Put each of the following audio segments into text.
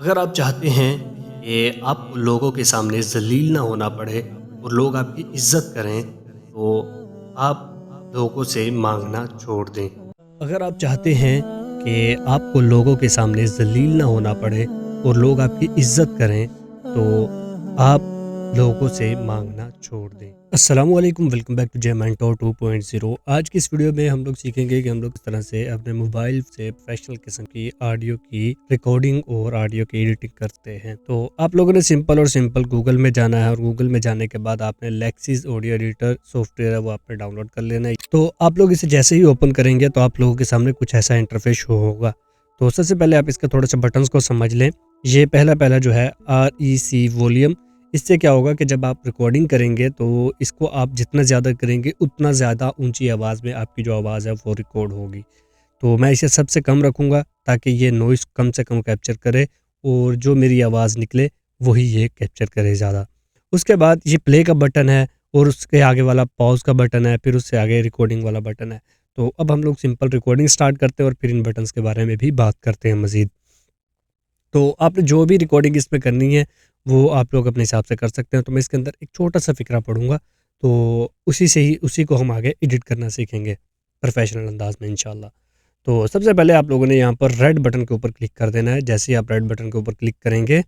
अगर आप चाहते हैं कि आपको लोगों के सामने ज़लील ना होना पड़े और लोग आपकी इज़्ज़त करें, तो आप लोगों से मांगना छोड़ दें। अगर आप चाहते हैं कि आपको लोगों के सामने ज़लील ना होना पड़े और लोग आपकी इज़्ज़त करें, तो आप लोगों से मांगना छोड़ दें। Aslam welcome back to J mentor 2.0 आज की इस वीडियो में हम लोग सीखेंगे कि हम लोग किस तरह से अपने मोबाइल से प्रोफेशनल किस्म की ऑडियो की रिकॉर्डिंग और ऑडियो की एडिटिंग करते हैं। तो आप लोगों ने सिंपल और सिंपल गूगल में जाना है और गूगल में जाने के बाद आपने लेक्सिस ऑडियो एडिटर सॉफ्टवेयर है, वो आपने डाउनलोड कर लेना है। तो आप लोग इसे जैसे ही ओपन करेंगे तो आप लोगों के सामने कुछ ऐसा इंटरफेस शो होगा। तो सबसे पहले आप इसका थोड़ा सा बटन्स को समझ लें। ये पहला पहला जो है आर ई सी वॉल्यूम इससे क्या होगा कि जब आप रिकॉर्डिंग करेंगे तो इसको आप जितना ज़्यादा करेंगे, उतना ज़्यादा ऊँची आवाज़ में आपकी जो आवाज़ है, वो रिकॉर्ड होगी। तो मैं इसे सबसे कम रखूँगा, ताकि ये नॉइस कम से कम कैप्चर करे, और जो मेरी आवाज़ निकले, वही ये कैप्चर करे ज़्यादा। उसके बाद ये प्ले का बटन है, और उसके आगे वाला पॉज का बटन है, फिर उससे आगे रिकॉर्डिंग वाला बटन है। तो अब हम लोग सिंपल रिकॉर्डिंग स्टार्ट करते हैं, और फिर इन बटन्स के बारे में भी बात करते हैं मज़ीद। तो आपने जो भी रिकॉर्डिंग इसमें करनी है, वो आप लोग अपने हिसाब से कर सकते हैं। तो मैं इसके अंदर एक छोटा सा फ़िक्रा पढ़ूँगा। तो उसी से ही, उसी को हम आगे एडिट करना सीखेंगे प्रोफेशनल अंदाज में इन तो सबसे पहले आप लोगों ने यहाँ पर रेड बटन के ऊपर क्लिक कर देना है। जैसे ही आप रेड बटन के ऊपर क्लिक करेंगे,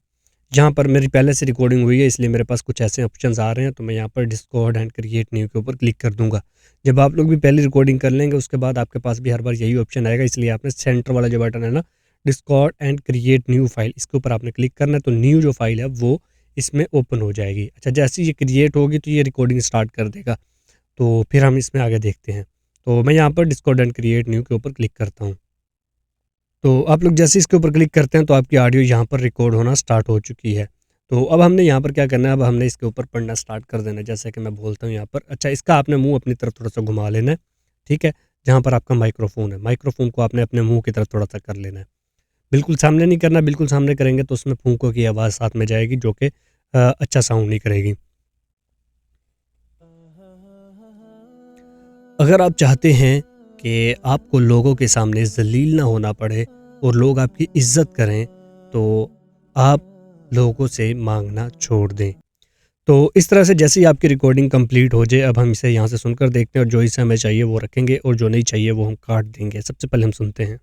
जहाँ पर मेरी पहले से रिकॉर्डिंग हुई है, इसलिए मेरे पास कुछ ऐसे ऑप्शंस आ रहे हैं तो मैं यहाँ पर डिस्कॉर्ड एंड क्रिएट न्यू के ऊपर क्लिक कर दूँगा। जब आप लोग भी पहले रिकॉर्डिंग कर लेंगे, उसके बाद आपके पास भी हर बार यही ऑप्शन आएगा, इसलिए आपने सेंटर वाला जो बटन है ना discard and create new file इसके ऊपर आपने क्लिक करना है तो न्यू जो फ़ाइल है वो इसमें ओपन हो जाएगी। अच्छा जैसे ये क्रिएट होगी तो ये रिकॉर्डिंग स्टार्ट कर देगा। तो फिर हम इसमें आगे देखते हैं। तो मैं यहाँ पर डिस्कॉर्ड एंड क्रिएट न्यू के ऊपर क्लिक करता हूँ। तो आप लोग जैसे इसके ऊपर क्लिक करते हैं तो आपकी ऑडियो यहाँ पर रिकॉर्ड होना स्टार्ट हो चुकी है। तो अब हमने यहाँ पर क्या करना है? अब हमने इसके ऊपर पढ़ना स्टार्ट कर देना जैसे कि मैं बोलता हूँ यहाँ पर। अच्छा इसका आपने मुँह अपनी तरफ़ थोड़ा सा घुमा लेना है, ठीक है? जहाँ पर आपका माइक्रोफोन है। माइक्रोफोन को आपने अपने मुँह की तरफ़ थोड़ा सा कर लेना है। बिल्कुल सामने नहीं करना, बिल्कुल सामने करेंगे तो उसमें फूकों की आवाज़ साथ में जाएगी जो कि अच्छा साउंड नहीं करेगी। अगर आप चाहते हैं कि आपको लोगों के सामने जलील ना होना पड़े और लोग आपकी इज़्ज़त करें तो आप लोगों से मांगना छोड़ दें। तो इस तरह से जैसे ही आपकी रिकॉर्डिंग कंप्लीट हो जाए, अब हम इसे यहाँ से सुनकर देखते हैं और जो इसे हमें चाहिए वो रखेंगे और जो नहीं चाहिए वो हम काट देंगे। सबसे पहले हम सुनते हैं।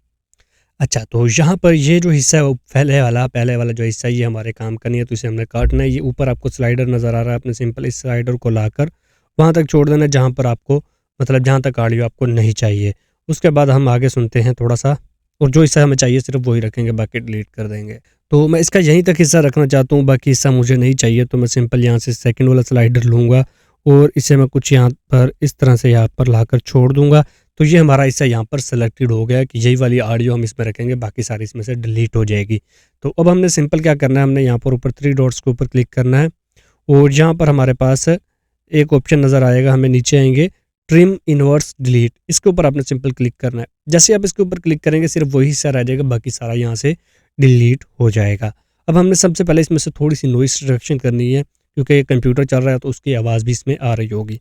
अच्छा तो यहाँ पर ये जो हिस्सा है वो पहले वाला पहले वाला जो हिस्सा ये हमारे काम का नहीं है तो इसे हमने काटना है। ये ऊपर आपको स्लाइडर नज़र आ रहा है, अपने सिंपल इस स्लाइडर को लाकर वहाँ तक छोड़ देना जहाँ पर आपको मतलब जहाँ तक ऑडियो आपको नहीं चाहिए। उसके बाद हम आगे सुनते हैं थोड़ा सा और जो हिस्सा हमें चाहिए सिर्फ़ वही रखेंगे, बाकी डिलीट कर देंगे। तो मैं इसका यहीं तक हिस्सा रखना चाहता हूँ, बाकी हिस्सा मुझे नहीं चाहिए तो मैं सिंपल यहाँ से सेकेंड वाला स्लाइडर लूँगा, और इसे मैं कुछ यहाँ पर इस तरह से यहाँ पर लाकर छोड़ दूँगा। तो ये हमारा हिस्सा यहाँ पर सेलेक्टेड हो गया कि यही वाली ऑडियो हम इसमें रखेंगे, बाकी सारी इसमें से डिलीट हो जाएगी। तो अब हमने सिंपल क्या करना है? हमने यहाँ पर ऊपर थ्री डॉट्स के ऊपर क्लिक करना है और यहाँ पर हमारे पास एक ऑप्शन नज़र आएगा, हमें नीचे आएँगे ट्रिम इनवर्स डिलीट इसके ऊपर आपने सिंपल क्लिक करना है। जैसे आप इसके ऊपर क्लिक करेंगे, सिर्फ़ वही हिस्सा रह जाएगा, बाकी सारा यहाँ से डिलीट हो जाएगा। अब हमने सबसे पहले इसमें से थोड़ी सी नॉइस रिडक्शन करनी है, क्योंकि कंप्यूटर चल रहा है तो उसकी आवाज़ भी इसमें आ रही होगी।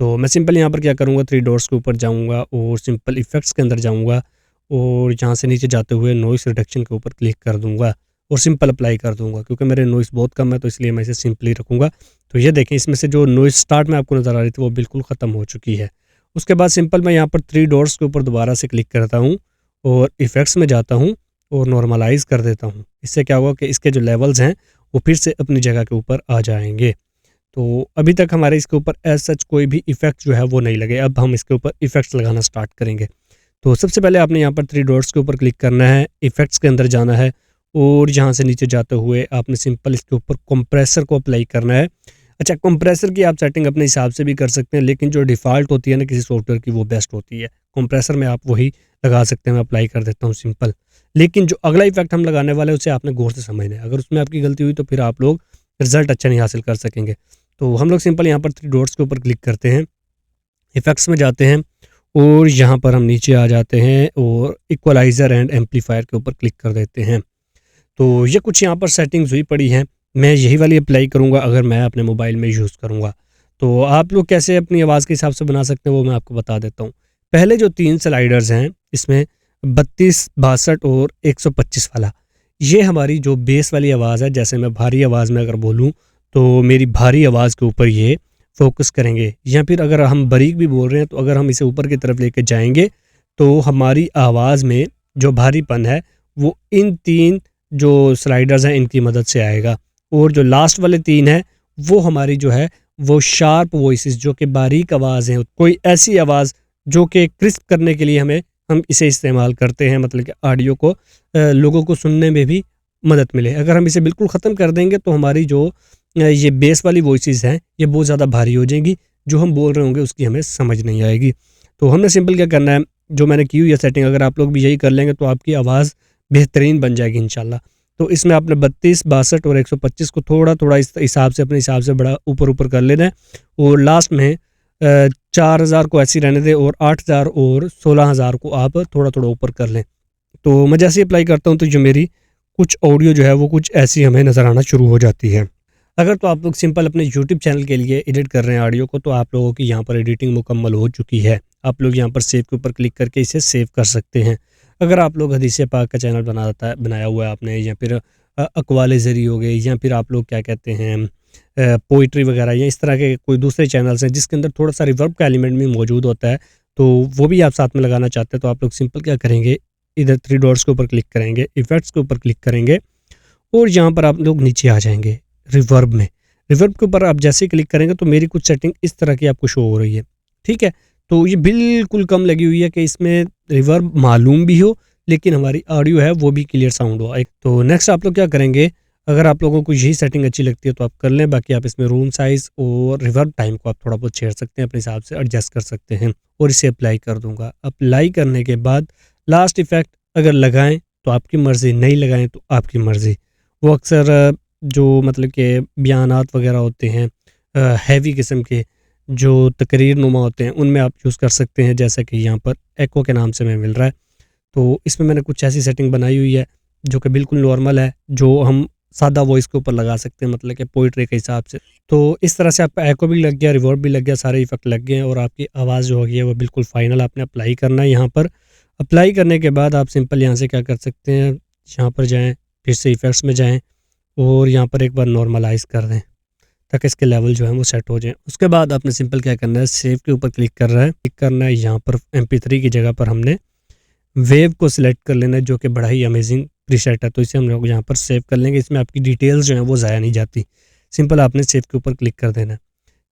तो मैं सिंपल यहाँ पर क्या करूँगा? थ्री डोर्स के ऊपर जाऊँगा और सिंपल इफ़ेक्ट्स के अंदर जाऊँगा और यहाँ से नीचे जाते हुए नॉइस रिडक्शन के ऊपर क्लिक कर दूँगा और सिंपल अप्लाई कर दूँगा क्योंकि मेरे नॉइस बहुत कम है तो इसलिए मैं इसे सिंपली रखूँगा। तो ये देखें, इसमें से जो नॉइस स्टार्ट में आपको नज़र आ रही थी वो बिल्कुल ख़त्म हो चुकी है। उसके बाद सिंपल मैं यहाँ पर थ्री डोर्स के ऊपर दोबारा से क्लिक करता हूँ और इफ़ेक्ट्स में जाता हूँ और नॉर्मलाइज़ कर देता हूँ। इससे क्या होगा कि इसके जो लेवल्स हैं वो फिर से अपनी जगह के ऊपर आ जाएँगे। तो अभी तक हमारे इसके ऊपर एज सच कोई भी इफ़ेक्ट जो है वो नहीं लगे। अब हम इसके ऊपर इफ़ेक्ट्स लगाना स्टार्ट करेंगे। तो सबसे पहले आपने यहाँ पर थ्री डॉट्स के ऊपर क्लिक करना है इफ़ेक्ट्स के अंदर जाना है और यहाँ से नीचे जाते हुए आपने सिंपल इसके ऊपर कंप्रेसर को अप्लाई करना है। अच्छा कंप्रेसर की आप सेटिंग अपने हिसाब से भी कर सकते हैं, लेकिन जो डिफ़ॉल्ट होती है ना किसी सॉफ्टवेयर की वो बेस्ट होती है। कंप्रेसर में आप वही लगा सकते हैं, मैं अप्लाई कर देता हूँ सिंपल लेकिन जो अगला इफ़ेक्ट हम लगाने वाले उसे आपने गौर से समझना है। अगर उसमें आपकी गलती हुई तो फिर आप लोग रिज़ल्ट अच्छा नहीं हासिल कर सकेंगे। तो हम लोग सिंपल यहाँ पर थ्री डॉट्स के ऊपर क्लिक करते हैं इफ़ेक्ट्स में जाते हैं और यहाँ पर हम नीचे आ जाते हैं और इक्वलाइज़र एंड एम्पलीफायर के ऊपर क्लिक कर देते हैं। तो ये कुछ यहाँ पर सेटिंग्स हुई पड़ी हैं, मैं यही वाली अप्लाई करूँगा अगर मैं अपने मोबाइल में यूज़ करूँगा। तो आप लोग कैसे अपनी आवाज़ के हिसाब से बना सकते हैं वो मैं आपको बता देता हूँ। पहले जो तीन स्लाइडर्स हैं, इसमें बत्तीस, बासठ और एक सौ पच्चीस वाला, ये हमारी जो बेस वाली आवाज़ है, जैसे मैं भारी आवाज़ में अगर बोलूँ तो मेरी भारी आवाज़ के ऊपर ये फोकस करेंगे। या फिर अगर हम बारीक भी बोल रहे हैं तो अगर हम इसे ऊपर की तरफ़ लेके जाएँगे तो हमारी आवाज़ में जो भारीपन है, वो इन तीन जो स्लाइडर्स हैं, इनकी मदद से आएगा। और जो लास्ट वाले तीन हैं, वो हमारी जो है, वो शार्प वॉइस जो कि बारीक आवाज़ हैं, कोई ऐसी आवाज़ जो कि क्रिस्प करने के लिए हमें, हम इसे इस्तेमाल करते हैं मतलब कि ऑडियो को लोगों को सुनने में भी मदद मिले। अगर हम इसे बिल्कुल ख़त्म कर देंगे तो हमारी जो ये बेस वाली वॉइस हैं, ये बहुत ज़्यादा भारी हो जाएँगी, जो हम बोल रहे होंगे उसकी हमें समझ नहीं आएगी। तो हमने सिंपल क्या करना है, जो मैंने की हुई है सेटिंग, अगर आप लोग भी यही कर लेंगे तो आपकी आवाज़ बेहतरीन बन जाएगी इन तो इसमें आपने बत्तीस, बासठ और एक सौ पच्चीस को थोड़ा थोड़ा इस हिसाब से, अपने हिसाब से बड़ा ऊपर ऊपर कर लेना है। और लास्ट में चार हज़ार को ऐसी रहने दें और आठ हज़ार और सोलह हज़ार को आप थोड़ा थोड़ा ऊपर कर लें। तो मैं जैसे अप्लाई करता हूँ तो जो मेरी कुछ ऑडियो जो है, वो कुछ ऐसी हमें नज़र आना शुरू हो जाती है। अगर तो आप लोग सिंपल अपने यूट्यूब चैनल के लिए एडिट कर रहे हैं ऑडियो को तो आप लोगों की यहाँ पर एडिटिंग मुकम्मल हो चुकी है। आप लोग यहाँ पर सेव के ऊपर क्लिक करके इसे सेव कर सकते हैं। अगर आप लोग हदीस पाक का चैनल बनाता है बनाया हुआ है आपने, या फिर अकवाल ज़री हो गए, या फिर आप लोग क्या कहते हैं पोइट्री वगैरह, या इस तरह के कोई दूसरे चैनल्स हैं जिसके अंदर थोड़ा सा रिवर्ब का एलिमेंट भी मौजूद होता है तो वो भी आप साथ में लगाना चाहते हैं तो आप लोग सिंपल क्या करेंगे, इधर थ्री डॉट्स के ऊपर क्लिक करेंगे इफेक्ट्स के ऊपर क्लिक करेंगे, और यहाँ पर आप लोग नीचे आ जाएँगे। रिवर्ब में। रिवर्ब के ऊपर आप जैसे क्लिक करेंगे तो मेरी कुछ सेटिंग इस तरह की आपको शो हो रही है, ठीक है? तो ये बिल्कुल कम लगी हुई है कि इसमें रिवर्ब मालूम भी हो, लेकिन हमारी ऑडियो है, वो भी क्लियर साउंड हो। एक तो नेक्स्ट आप लोग क्या करेंगे, अगर आप लोगों को यही सेटिंग अच्छी लगती है तो आप कर लें, बाकी आप इसमें रूम साइज़ और रिवर्ब टाइम को आप थोड़ा बहुत छेड़ सकते हैं, अपने हिसाब से एडजस्ट कर सकते हैं और इसे अप्लाई कर दूँगा। अप्लाई करने के बाद लास्ट इफ़ेक्ट अगर लगाएँ तो आपकी मर्ज़ी, नहीं लगाएँ तो आपकी मर्ज़ी। वो अक्सर जो मतलब के बयान वगैरह होते हैं हैवी किस्म के जो तकरीर नुमा होते हैं, उनमें आप यूज़ कर सकते हैं, जैसा कि यहाँ पर एको के नाम से हमें मिल रहा है। तो इसमें मैंने कुछ ऐसी सेटिंग बनाई हुई है, जो कि बिल्कुल नॉर्मल है, जो हम सादा वॉइस के ऊपर लगा सकते हैं मतलब कि पोइट्री के हिसाब से। तो इस तरह से आपका एको भी लग गया रिवॉर्ड भी लग गया, सारे इफ़ेक्ट लग गए और आपकी आवाज़ जो होगी, वो बिल्कुल फाइनल आपने अप्लाई करना है यहाँ पर। अप्लाई करने के बाद आप सिंपल यहाँ से क्या कर सकते हैं, यहाँ पर जाएँ, फिर से इफ़ेक्ट्स में जाएँ। और यहाँ पर एक बार नॉर्मलाइज कर दें, ताकि इसके लेवल जो है वो सेट हो जाए। उसके बाद आपने सिंपल क्या करना है? सेव के ऊपर क्लिक कर रहा है। क्लिक करना है, यहाँ पर एम की जगह पर हमने वेव को सिलेक्ट कर लेना है, जो कि बड़ा ही अमेजिंग प्रीसेट है तो इसे हम लोग यहाँ पर सेव कर लेंगे। इसमें आपकी डिटेल्स जो है वो ज़ाया नहीं जाती। सिंपल आपने सेव के ऊपर क्लिक कर देना है।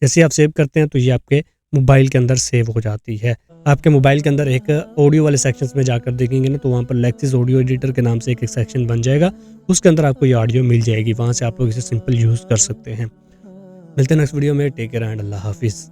जैसे आप सेव करते हैं तो ये आपके मोबाइल के अंदर सेव हो जाती है। आपके मोबाइल के अंदर एक ऑडियो वाले सेक्शन में जाकर देखेंगे ना तो वहाँ पर लेक्सिस ऑडियो एडिटर के नाम से एक, सेक्शन बन जाएगा। उसके अंदर आपको ये ऑडियो मिल जाएगी। वहाँ से आप लोग इसे सिंपल यूज़ कर सकते हैं। मिलते हैं नेक्स्ट वीडियो में। टेक केयर एंड अल्लाह हाफिज़